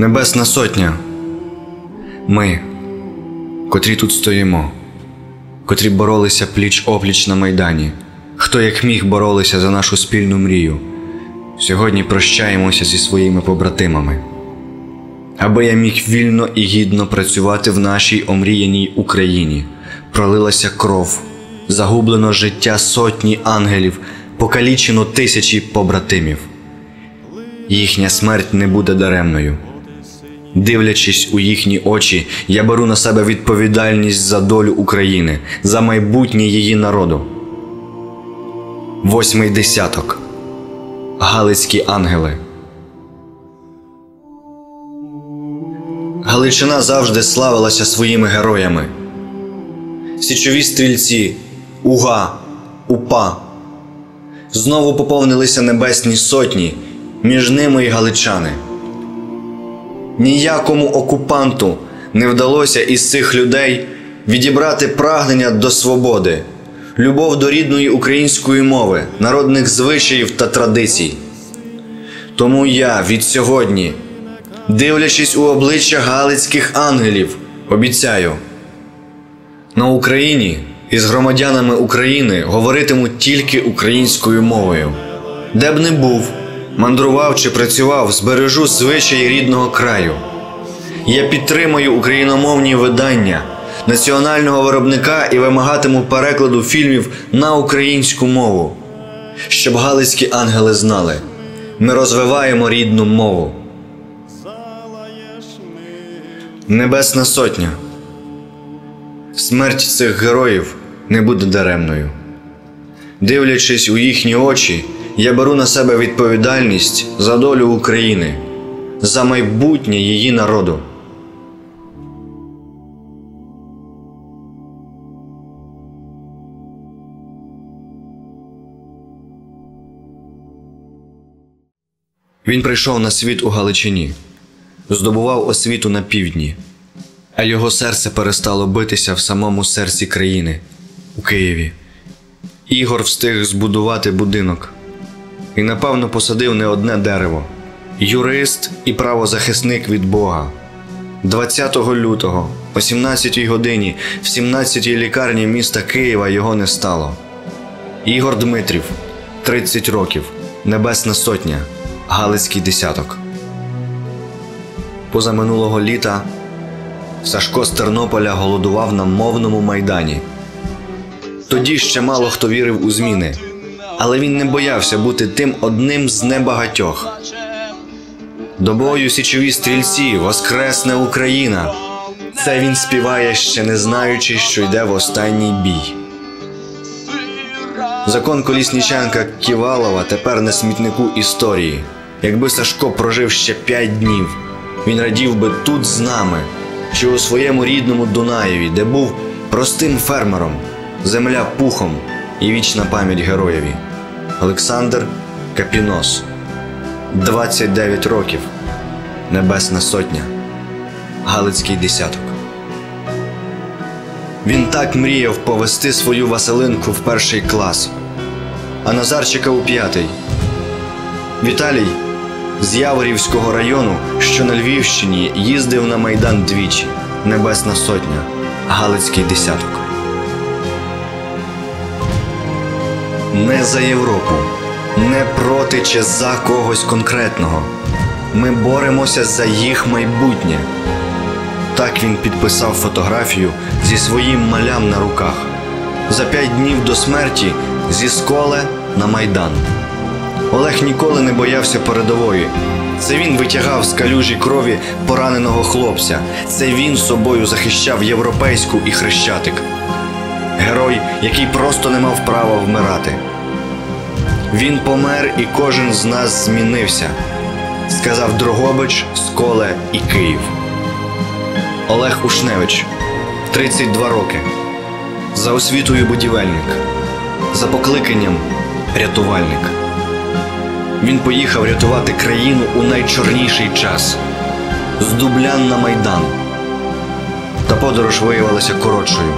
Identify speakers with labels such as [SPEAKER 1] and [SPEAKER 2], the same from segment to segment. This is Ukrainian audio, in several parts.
[SPEAKER 1] Небесна Сотня. Ми, котрі тут стоїмо, котрі боролися пліч опліч на Майдані, хто як міг боролися за нашу спільну мрію. Сьогодні прощаємося зі своїми побратимами. Аби я міг вільно і гідно працювати в нашій омріяній Україні, пролилася кров, загублено життя сотні ангелів, покалічено тисячі побратимів. Їхня смерть не буде даремною. Дивлячись у їхні очі, я беру на себе відповідальність за долю України, за майбутнє її народу. Восьмий десяток. Галицькі ангели. Галичина завжди славилася своїми героями. Січові стрільці, Уга, Упа. Знову поповнилися небесні сотні, між ними й галичани. Ніякому окупанту не вдалося із цих людей відібрати прагнення до свободи, любов до рідної української мови, народних звичаїв та традицій. Тому я від сьогодні, дивлячись у обличчя галицьких ангелів, обіцяю на Україні із громадянами України говоритимуть тільки українською мовою. Де б не був, мандрував чи працював, збережу звичаї рідного краю. Я підтримую україномовні видання національного виробника і вимагатиму перекладу фільмів на українську мову, щоб галицькі ангели знали. Ми розвиваємо рідну мову. Небесна Сотня. Смерть цих героїв не буде даремною. Дивлячись у їхні очі, я беру на себе відповідальність за долю України, за майбутнє її народу. Він прийшов на світ у Галичині, здобував освіту на півдні, а його серце перестало битися в самому серці країни у Києві. Ігор встиг збудувати будинок і, напевно, посадив не одне дерево. Юрист і правозахисник від Бога. 20 лютого, о 17 годині, в 17-й лікарні міста Києва його не стало. Ігор Дмитрів, 30 років, Небесна Сотня, Галицький десяток. Позаминулого літа Сашко з Тернополя голодував на мовному майдані. Тоді ще мало хто вірив у зміни, але він не боявся бути тим одним з небагатьох. До бою січові стрільці, Воскресне Україна. Це він співає, ще не знаючи, що йде в останній бій. Закон Колісніченка Ківалова тепер на смітнику історії. Якби Сашко прожив ще п'ять днів, він радів би тут з нами, чи у своєму рідному Дунаєві, де був простим фермером, земля пухом і вічна пам'ять героєві. Олександр Капінос, 29 років, Небесна Сотня, Галицький десяток. Він так мріяв повести свою Василинку в перший клас, а Назарчика у п'ятий. Віталій з Яворівського району, що на Львівщині, їздив на Майдан двічі, Небесна Сотня, Галицький десяток. Не за Європу, не проти чи за когось конкретного. Ми боремося за їх майбутнє. Так він підписав фотографію зі своїм малям на руках. За п'ять днів до смерті зі сколе на майдан. Олег ніколи не боявся передової. Це він витягав з калюжі крові пораненого хлопця. Це він собою захищав європейську і хрещатик. Герой, який просто не мав права вмирати. Він помер, і кожен з нас змінився, сказав Дрогобич, Сколе і Київ. Олег Ушневич, 32 роки. За освітою будівельник, за покликанням рятувальник. Він поїхав рятувати країну у найчорніший час з Дублян на Майдан. Та подорож виявилася коротшою.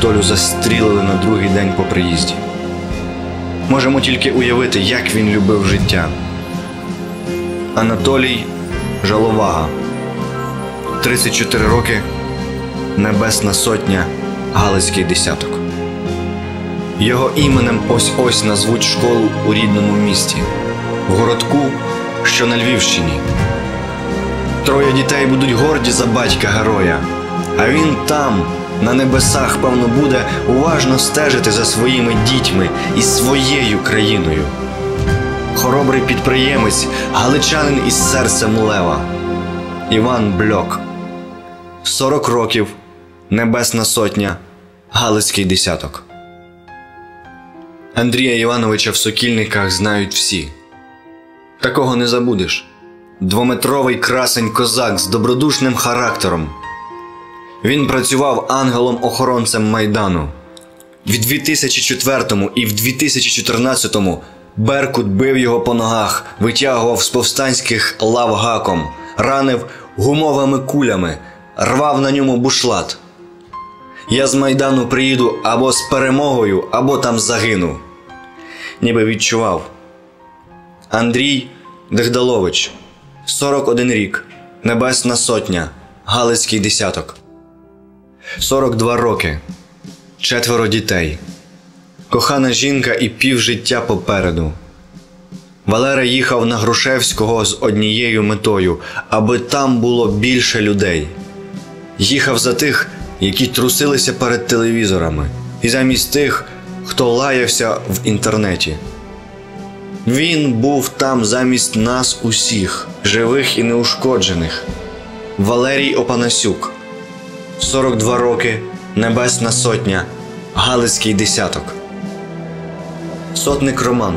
[SPEAKER 1] Толю застрілили на другий день по приїзді. Можемо тільки уявити, як він любив життя. Анатолій Жаловага. 34 роки. Небесна сотня. Галицький десяток. Його іменем ось ось назвуть школу у рідному місті, в городку, що на Львівщині. Троє дітей будуть горді за батька героя, а він там, на небесах, певно, буде уважно стежити за своїми дітьми і своєю країною. Хоробрий підприємець, галичанин із серцем лева. Іван Бльок. 40 років. Небесна сотня. Галицький десяток. Андрія Івановича в сокільниках знають всі. Такого не забудеш. Двометровий красень козак з добродушним характером. Він працював ангелом-охоронцем Майдану. В 2004 і в 2014 Беркут бив його по ногах, витягував з повстанських лав гаком, ранив гумовими кулями, рвав на ньому бушлат. Я з Майдану приїду або з перемогою, або там загину. Ніби відчував. Андрій Дегдалович, 41 рік, Небесна Сотня, Галицький десяток. 42 роки, четверо дітей, кохана жінка і півжиття попереду. Валера їхав на Грушевського з однією метою, аби там було більше людей. Їхав за тих, які трусилися перед телевізорами, і замість тих, хто лаявся в інтернеті. Він був там замість нас усіх, живих і неушкоджених. Валерій Опанасюк, 42 роки, Небесна Сотня, Галицький десяток. Сотник Роман.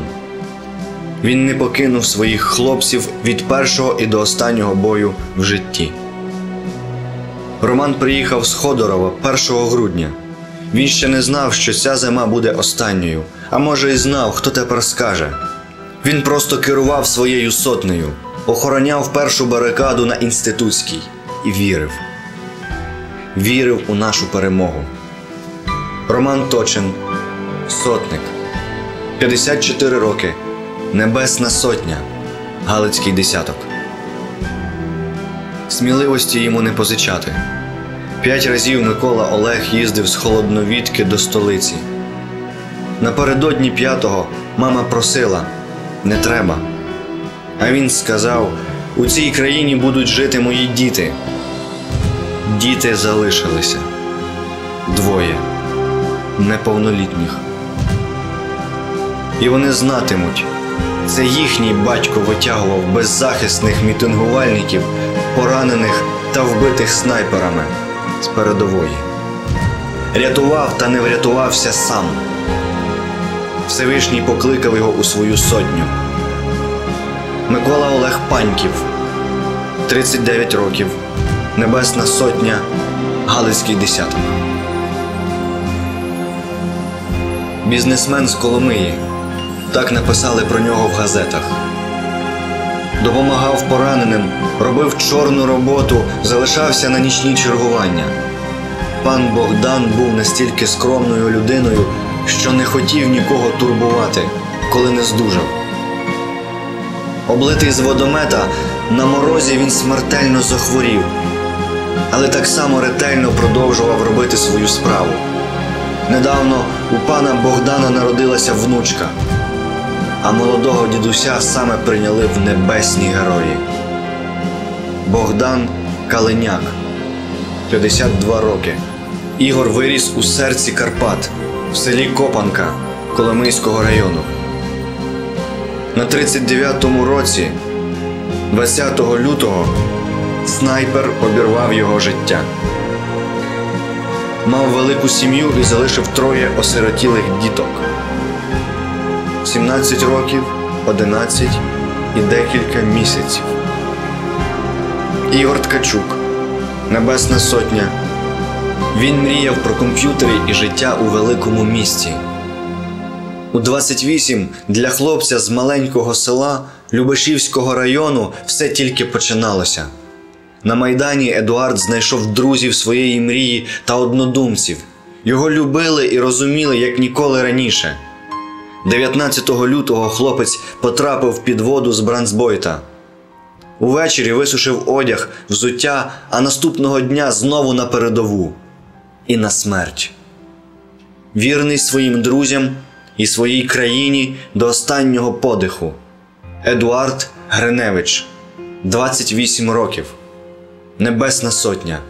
[SPEAKER 1] Він не покинув своїх хлопців від першого і до останнього бою в житті. Роман приїхав з Ходорова 1 грудня. Він ще не знав, що ця зима буде останньою, а може, і знав, хто тепер скаже. Він просто керував своєю сотнею, охороняв першу барикаду на інститутській і вірив. Вірив у нашу перемогу. Роман Точин, сотник, 54 роки, Небесна Сотня, Галицький десяток. Сміливості йому не позичати. П'ять разів Микола Олег їздив з холодновідки до столиці. Напередодні п'ятого мама просила не треба. А він сказав: у цій країні будуть жити мої діти. Діти залишилися двоє неповнолітніх. І вони знатимуть, це їхній батько витягував беззахисних мітингувальників, поранених та вбитих снайперами з передової. Рятував та не врятувався сам. Всевишній покликав його у свою сотню. Микола Олег Паньків, 39 років, Небесна Сотня, Галицький десяток. Бізнесмен з Коломиї. Так написали про нього в газетах. Допомагав пораненим, робив чорну роботу, залишався на нічні чергування. Пан Богдан був настільки скромною людиною, що не хотів нікого турбувати, коли не здужав. Облитий з водомета, на морозі він смертельно захворів, але так само ретельно продовжував робити свою справу. Недавно у пана Богдана народилася внучка, а молодого дідуся саме прийняли в небесні герої. Богдан Калиняк, 52 роки. Ігор виріс у серці Карпат в селі Копанка Коломийського району. На 39-му році, 20 лютого, снайпер обірвав його життя. Мав велику сім'ю і залишив троє осиротілих діток: 17 років, 11 і декілька місяців. Ігор Ткачук, Небесна Сотня. Він мріяв про комп'ютери і життя у великому місті. У 28 для хлопця з маленького села Любешівського району все тільки починалося. На Майдані Едуард знайшов друзів своєї мрії та однодумців. Його любили і розуміли як ніколи раніше. 19 лютого хлопець потрапив під воду з Бранцбойта. Увечері висушив одяг, взуття, а наступного дня знову на передову і на смерть. Вірний своїм друзям і своїй країні до останнього подиху. Едуард Гриневич, 28 років. Небесна Сотня.